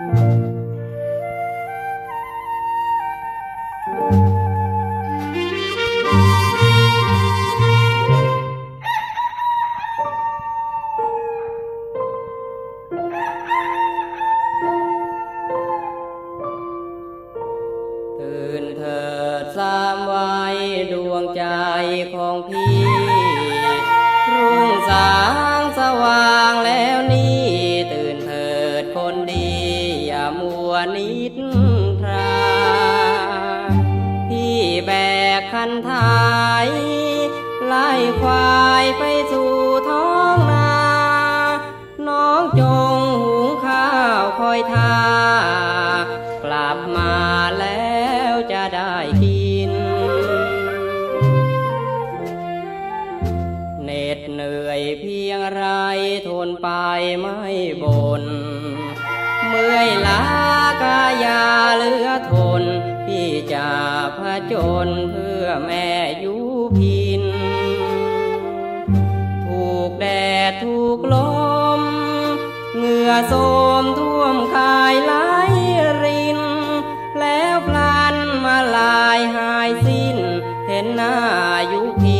ตื่นเถิดสามวดวงใจของพี่ รุ่งสางสว่างแล้ว บกคันทายไล่ควายไปสู่ท้องนา น้องจงหุงข้าวคอยทากลับมาแล้วจะได้กิน เหน็ดเหนื่อยเพียงไรทนไปไม่บนเมื่อยล้า พี่จะผจญเพื่อแม่อยูพิน ถูกแดดถูกลม เหงื่อโสมท่วมกายไหลริน แล้วพลันมาลายหายสิ้น เห็นหน้ายุพิน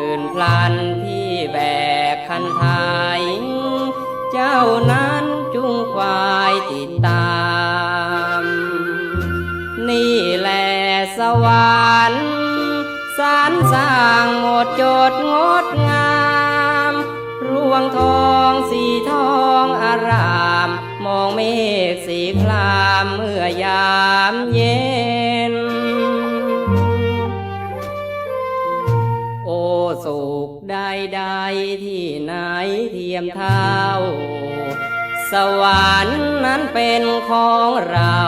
ตื่นพลันพี่แบกคันไทยเจ้านั้นจุงควายติดตาม นี่แหละสวรรค์สารสร้างหมดจดงดงามรวงทองสีทองอาราม มองเมฆสีครามเมื่อยามเย็น สุขใดๆที่ไหนเทียมเท่า สวรรค์นั้นเป็นของเรา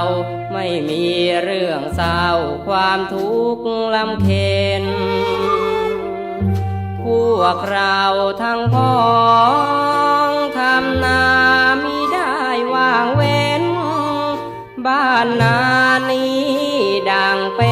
ไม่มีเรื่องเศร้าความทุกข์ลำเค็นพวกเราทั้งพ้องทำนามิได้ว่างเว้น บ้านนานี้ดังเป็